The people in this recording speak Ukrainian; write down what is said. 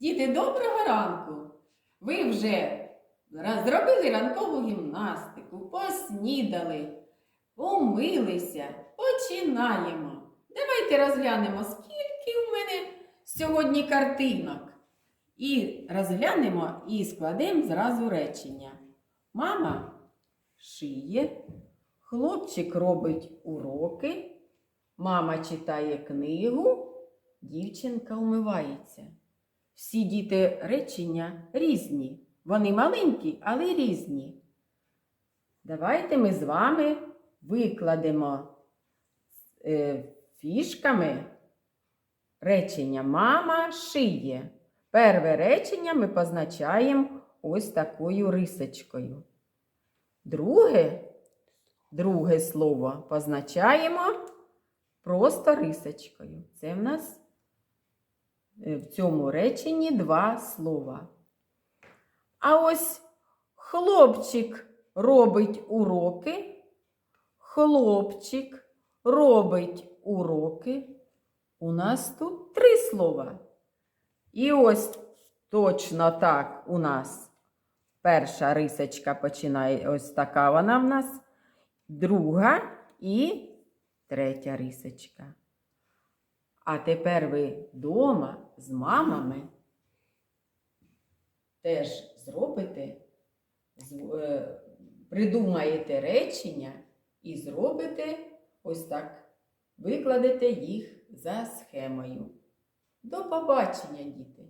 Діти, доброго ранку! Ви вже зробили ранкову гімнастику, поснідали, помилися. Починаємо. Давайте розглянемо, скільки у мене сьогодні картинок. І розглянемо і складемо зразу речення. Мама шиє, хлопчик робить уроки, мама читає книгу, дівчинка умивається. Всі діти речення різні. Вони маленькі, але різні. Давайте ми з вами викладемо е, фішками речення Мама шиє. Перше речення ми позначаємо ось такою рисочкою. Друге, друге слово позначаємо просто рисочкою. Це в нас в цьому реченні два слова. А ось хлопчик робить уроки. Хлопчик робить уроки. У нас тут три слова. І ось точно так у нас перша рисочка починає ось така вона в нас, друга і третя рисочка. А тепер ви вдома з мамами теж зробите, е, придумаєте речення і зробите ось так. Викладете їх за схемою. До побачення, діти!